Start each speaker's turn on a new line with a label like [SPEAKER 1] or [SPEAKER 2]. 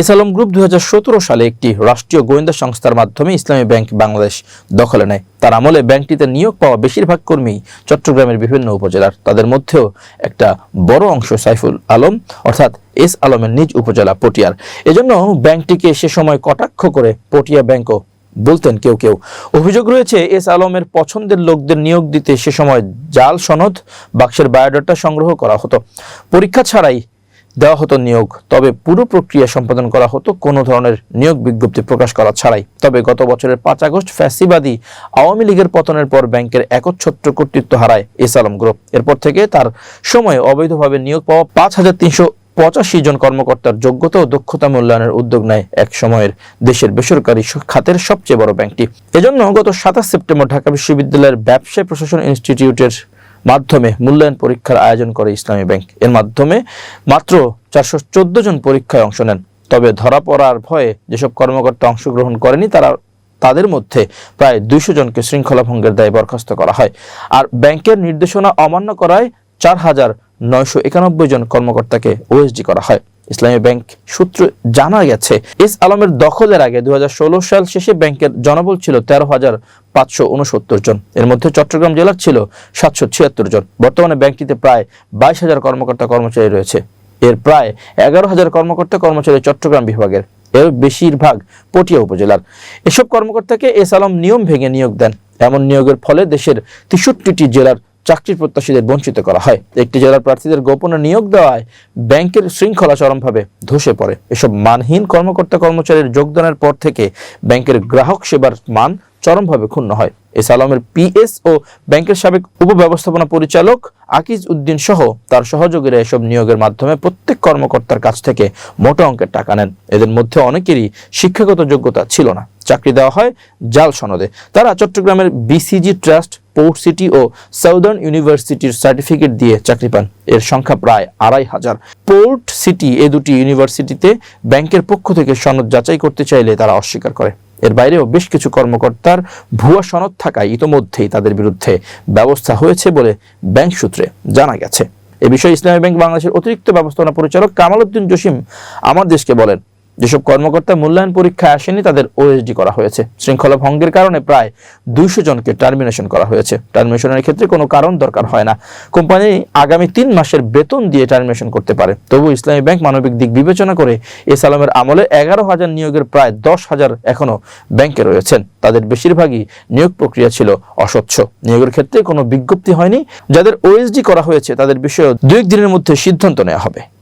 [SPEAKER 1] S Alam group দুই সালে একটি রাষ্ট্রীয় গোয়েন্দা সংস্থার মাধ্যমে ইসলামী ব্যাংক বাংলাদেশ দখলে নেয়। তার আমলে ব্যাংকটিতে নিয়োগ পাওয়া বেশিরভাগ কর্মী চট্টগ্রামের বিভিন্ন উপজেলার। তাদের মধ্যেও একটা বড় অংশ সাইফুল আলম, অর্থাৎ এস আলমের নিজ উপজেলা পটিয়ার। এজন্য ব্যাংকটিকে সে সময় কটাক্ষ করে পটিয়া ব্যাংকও বলতেন কেউ কেউ। অভিযোগ রয়েছে, এস আলমের পছন্দের লোকদের নিয়োগ দিতে সে সময় জাল সনদ, বাক্সের বায়োডাটা সংগ্রহ করা হতো। পরীক্ষা ছাড়াই দেওয়া হতো নিয়োগ, তবে পুরো প্রক্রিয়া সম্পাদন করা হতো কোনো ধরনের নিয়োগ বিজ্ঞপ্তি প্রকাশ করা ছাড়াই। তবে গত বছরের পাঁচ আগস্ট ফ্যাসিবাদী আওয়ামী লীগের পতনের পর ব্যাংকের একচ্ছত্র কর্তৃত্ব হারায় এস আলম গ্রুপ। এরপর থেকে তার সময়ে অবৈধভাবে নিয়োগ পাওয়া পাঁচ হাজার তিনশো পঁচাশি জন কর্মকর্তার যোগ্যতা ও দক্ষতা মূল্যায়নের উদ্যোগ নেয় এক সময়ের দেশের বেসরকারি খাতের সবচেয়ে বড় ব্যাংকটি। এজন্য গত সাতাশ সেপ্টেম্বর ঢাকা বিশ্ববিদ্যালয়ের ব্যবসায় প্রশাসন ইনস্টিটিউটের মাধ্যমে মূল্যায়ন পরীক্ষার আয়োজন করে ইসলামী ব্যাংক। এর মাধ্যমে মাত্র চারশো চোদ্দ জন পরীক্ষায় অংশ নেন। তবে ধরা পড়ার ভয়ে যেসব কর্মকর্তা অংশগ্রহণ করেনি, তারা তাদের মধ্যে প্রায় দুইশো জনকে শৃঙ্খলা ভঙ্গের দায়ে বরখাস্ত করা হয়। আর ব্যাংকের নির্দেশনা অমান্য করায় চার হাজার নয়শো একানব্বই জন কর্মকর্তাকে ওএসডি করা হয়। ইসলামী ব্যাংক সূত্র জানা গেছে, এস আলমের দখলের আগে দুই হাজার ষোলো সাল শেষে ব্যাংকের জনবল ছিল তেরো হাজার পাঁচশো উনসত্তর জন। এর মধ্যে চট্টগ্রাম জেলার ছিল সাতশো ছিয়াত্তর জন। বর্তমানে ব্যাংকটিতে প্রায় বাইশ হাজার কর্মকর্তা কর্মচারী রয়েছে। এর প্রায় এগারো হাজার কর্মকর্তা কর্মচারী চট্টগ্রাম বিভাগের। এর বেশিরভাগ পটিয়া উপজেলার। এসব কর্মকর্তাকে এস আলম নিয়ম ভেঙে নিয়োগ দেন। এমন নিয়োগের ফলে দেশের তেষট্টিটি জেলার চাকরির প্রত্যাশীদের বঞ্চিত করা হয়। একটি জেলার প্রার্থীদের গোপনে নিয়োগ দেওয়ায় ব্যাংকের শৃঙ্খলা চরমভাবে ধসে পড়ে। এসব মানহীন কর্মকর্তা কর্মচারীর যোগদানের পর থেকে ব্যাংকের গ্রাহক সেবার মান চরমভাবে ক্ষুণ্ণ হয়। এস আলমের পিএস ও ব্যাংকের সাবেক উপব্যবস্থাপনা পরিচালক আকিজ উদ্দিন সহ তার সহযোগীরা এসব নিয়োগের মাধ্যমে প্রত্যেক কর্মকর্তার কাছ থেকে মোটা অঙ্কের টাকা নেন। এদের মধ্যে অনেকেরই শিক্ষাগত যোগ্যতা ছিল না। চাকরি দেওয়া হয় জাল সনদে। তারা চট্টগ্রামের বিসিজি ট্রাস্ট পোর্ট সিটি ও সাউদার্ন ইউনিভার্সিটির সার্টিফিকেট দিয়ে চাকরি পান। এর সংখ্যা প্রায় আড়াই হাজার। পোর্ট সিটি এ দুটি ইউনিভার্সিটিতে ব্যাংকের পক্ষ থেকে সনদ যাচাই করতে চাইলে তারা অস্বীকার করে। এর বাইরেও বেশ কিছু কর্মকর্তার ভুয়া সনদ থাকায় ইতোমধ্যেই তাদের বিরুদ্ধে ব্যবস্থা হয়েছে বলে ব্যাংক সূত্রে জানা গেছে। এ বিষয়ে ইসলামী ব্যাংক বাংলাদেশের অতিরিক্ত ব্যবস্থাপনা পরিচালক কামাল উদ্দিন জসিম আমার দেশকে বলেন যেসব কর্মকর্তা মূল্যায়ন পরীক্ষায় আসেনি তাদের ওএসডি করা হয়েছে। শৃঙ্খলা ভঙ্গের কারণে প্রায় দুইশো জনকে টার্মিনেশন করা হয়েছে। টার্মিনেশনের ক্ষেত্রে কোনো কারণ দরকার হয় না। কোম্পানি আগামী তিন মাসের বেতন দিয়ে টার্মিনেশন করতে পারে। তবু ইসলামী ব্যাংক মানবিক দিক বিবেচনা করে এস আলমের আমলে এগারো হাজার নিয়োগের প্রায় দশ হাজার এখনও ব্যাংকে রয়েছেন। তাদের বেশিরভাগই নিয়োগ প্রক্রিয়া ছিল অস্বচ্ছ। নিয়োগের ক্ষেত্রে কোনো বিজ্ঞপ্তি হয়নি। যাদের ওএসডি করা হয়েছে, তাদের বিষয়ে দু এক দিনের মধ্যে সিদ্ধান্ত নেওয়া হবে।